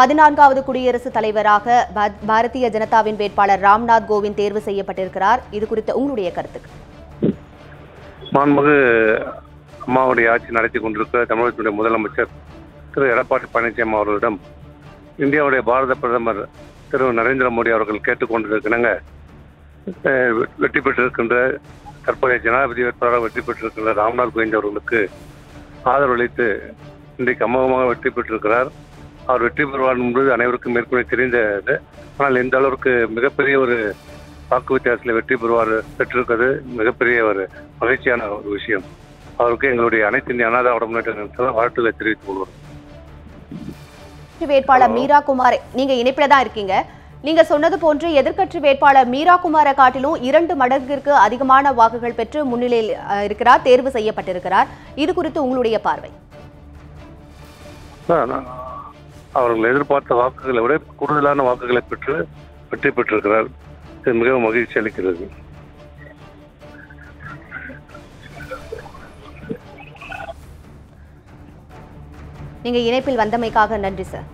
பதினான்காவது குடியரசுத் தலைவராக பாரதிய ஜனதாவின் வேட்பாளர் ராம்நாத் கோவிந்த் தேர்வு செய்யப்பட்டிருக்கிறார். இது குறித்த உங்களுடைய கருத்துக்கு மாண்புமிகு அம்மாவுடைய ஆட்சி நடத்தி கொண்டிருக்கிற தமிழகத்தினுடைய முதலமைச்சர் திரு. எடப்பாடி பழனிசாமி அவர்களிடம் இந்தியாவுடைய பாரத பிரதமர் திரு. நரேந்திர மோடி அவர்கள் கேட்டுக்கொண்டிருக்கிறாங்க வெ- வெற்றி பெற்றிருக்கின்ற தற்போதைய ஜனாதிபதி வேட்பாளராக வெற்றி பெற்றிருக்கின்ற ராம்நாத் கோவிந்த் அவர்களுக்கு ஆதரவளித்து இன்றைக்கு அமோகமாக வெற்றி பெற்றிருக்கிறார். அவர் வெற்றி பெறுவார் என்பது அனைவருக்கும் மேற்கொண்டு தெரிந்தது. ஆனால் இந்த அளவுக்கு மிகப்பெரிய ஒரு வாக்கு வித்தியாசத்தில் வெற்றி பெறுவார் பெற்றிருக்கிறது மிகப்பெரிய ஒரு மகிழ்ச்சியான ஒரு விஷயம். அவருக்கு எங்களுடைய அனைத்து இந்திய அனாத கழகத்தால் வாழ்த்துக்களை தெரிவித்துக் கொள்வோம் வேட்பாளர் மீரா குமார் நீங்க இணைப்பில தான் இருக்கீங்க. நீங்க சொன்னது போன்று எதிர்க்கட்சி வேட்பாளர் மீரா குமாரை காட்டிலும் இரண்டு மடங்கிற்கு அதிகமான வாக்குகள் பெற்று முன்னிலையில் இருக்கிறார் தேர்வு செய்யப்பட்டிருக்கிறார். இது குறித்து உங்களுடைய பார்வை. அவர்கள் எதிர்பார்த்த வாக்குகளை விட கூடுதலான வாக்குகளை பெற்று வெற்றி பெற்றிருக்கிறார். இது மிகவும் மகிழ்ச்சி அளிக்கிறது. நீங்க இணைப்பில் வந்தமைக்காக நன்றி சார்.